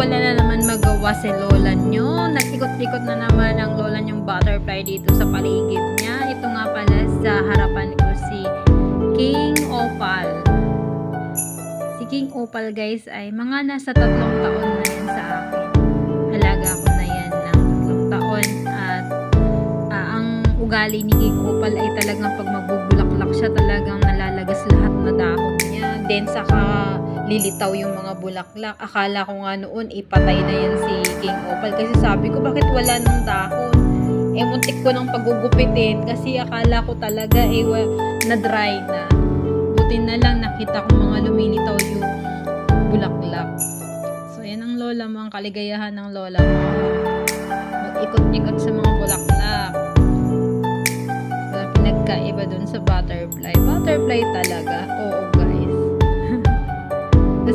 wala na naman magawa si lola nyo. Nag-ikot-ikot na naman ang lola nyong butterfly dito sa paligid niya. Ito nga pala sa harapan ko si King Opal. Si King Opal guys ay mga nasa tatlong taon na yan sa akin. Halaga ko na yan ng tatlong taon at ah, ang ugali ni King Opal ay talagang pag magbubulaklak siya talagang nalalagas lahat na dahon niya. Then saka lilitaw yung mga bulaklak. Akala ko nga noon ipatay na yan si King Opal kasi sabi ko bakit wala ng dahon. Eh muntik ko nang pagugupitin kasi akala ko talaga eh wa- na-dry na. Buti na lang nakita ko mga lumilitaw yung bulaklak. So yan ang lola mo, ang kaligayahan ng lola mo. Mag-ikot-ikot sa mga bulaklak. Wala pinagkaiba dun sa butterfly. Butterfly talaga. Oo.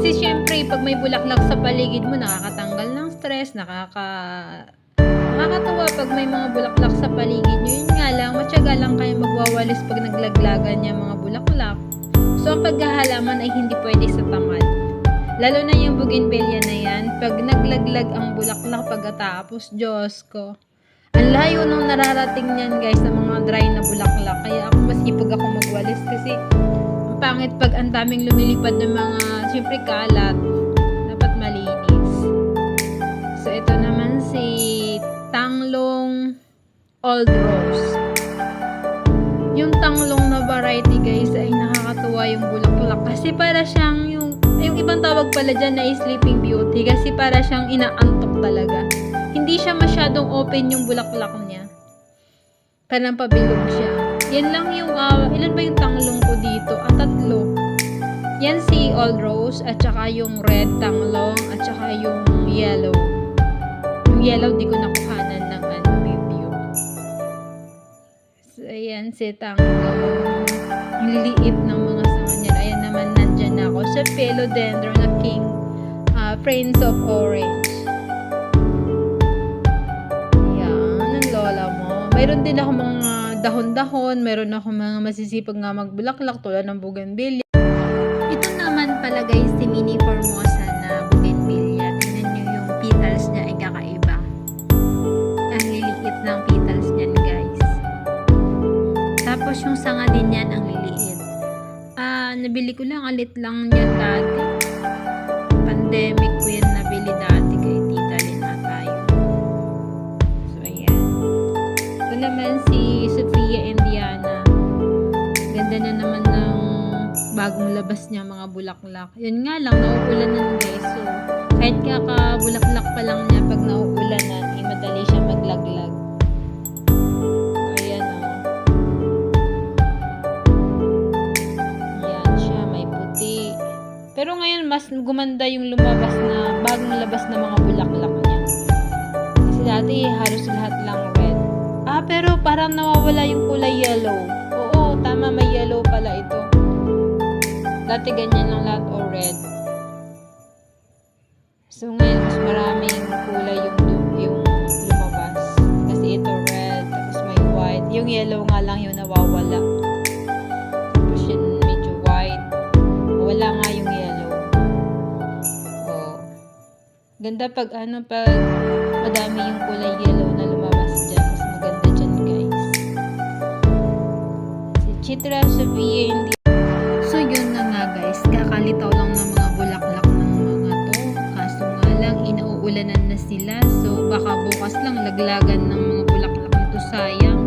Kasi syempre, pag may bulaklak sa paligid mo, nakakatanggal ng stress, nakaka... Nakakatawa pag may mga bulaklak sa paligid nyo. Yun nga lang, matyaga lang kayo magwawalis pag naglaglagan niya mga bulaklak. So, ang paghahalaman ay hindi pwede sa tamad. Lalo na yung bougainvillea na yan, pag naglaglag ang bulaklak pagkatapos, Diyos ko. Ang layo nung nararating niyan guys sa mga dry na bulaklak. Kaya ako masipag ako magwalis kasi pangit pag ang daming lumilipad ng mga, syempre kalat, dapat malinis. So, ito naman si Tanglong Old Rose. Yung tanglong na variety guys ay nakakatuwa yung bulaklak kasi para siyang yung yung ibang tawag pala dyan na sleeping beauty kasi para siyang inaantok talaga. Hindi siya masyadong open yung bulaklak niya. Parang pabilog siya. Yan lang yung, ah, ilan ba yung tanglong ko dito? Ah, tatlo. Yan si Old Rose at saka yung red tanglong at saka yung yellow. Yung yellow di ko nakuhanan ng ano, review. So, ayan si tanglong. Yung liliit ng mga sanga niya. Ayan naman nandyan ako sa philodendron na king ah, Prince of Orange. Ayan, ang lola mo. Mayroon din ako mga dahon-dahon. Mayroon ako mga masisipag nga magbulaklak tulad ng bougainvillea. Ito naman pala guys, si Mini Formosa na bougainvillea. Tingnan nyo yung petals niya ay kakaiba. Ang liliit ng petals niyan guys. Tapos yung sanga din yan ang liliit. Ah, nabili ko lang, alit lang yan dati. Pandemic ko nabili dati kay Tita Lynn ata yun. So, ayan. Ito naman si bagong labas niya mga bulaklak. Yun nga lang, nauulanan guys. So, kahit kakabulaklak pa lang niya pag nauulanan, eh, madali siya maglaglag. Ayan o. Ayan siya, may. Pero ngayon, mas gumanda yung lumabas na, bagong labas na mga bulaklak niya. Kasi dati, halos lahat lang red. Ah, pero parang nawawala yung kulay yellow. Oo, tama, may yellow pala ito. Dati ganyan lang lahat o red. So ngayon, mas maraming kulay yung, yung lumabas. Kasi ito red, tapos may white. Yung yellow nga lang yung nawawala. Tapos yun medyo white. Wala nga yung yellow. Oh. Ganda pag ano, pag madami yung kulay yellow na lumabas dyan. Mas maganda dyan, guys. Si Chitra Sophia lang, inauulanan na sila. So baka bukas lang laglagan ng mga bulaklak nito. Sayang.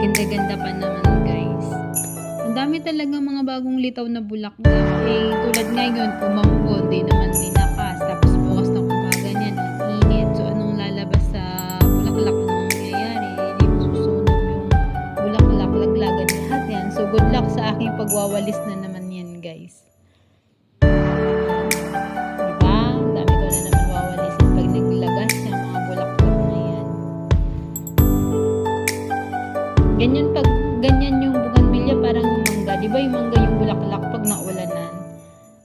Ganda-ganda pa naman guys. Ang dami talaga mga bagong litaw na bulaklak. Eh, tulad ngayon, umambo, di naman ninakas. Tapos bukas ng umaga niyan, ang init. So anong lalabas sa bulaklak? Anong mangyayari? Hindi masusunog yung bulaklak, laglagan lahat yan. So good luck sa aking pagwawalis na naman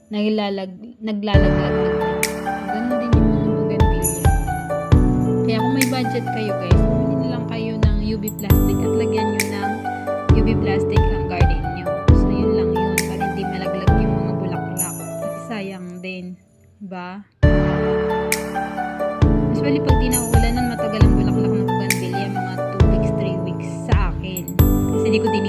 Naglalag, naglalaglag na yan. Ganun din yung mga bougainvillea. Kaya kung may budget kayo guys, bumili lang kayo ng UV plastic at lagyan nyo ng UV plastic ang garden nyo. So yun lang yun para hindi malaglag yung mga bulaklak. Kasi sayang din. Diba? Usually, pag di nauulanan, matagal ang bulaklak ng bougainvillea, mga 2 weeks, 3 weeks sa akin. Kasi di ko din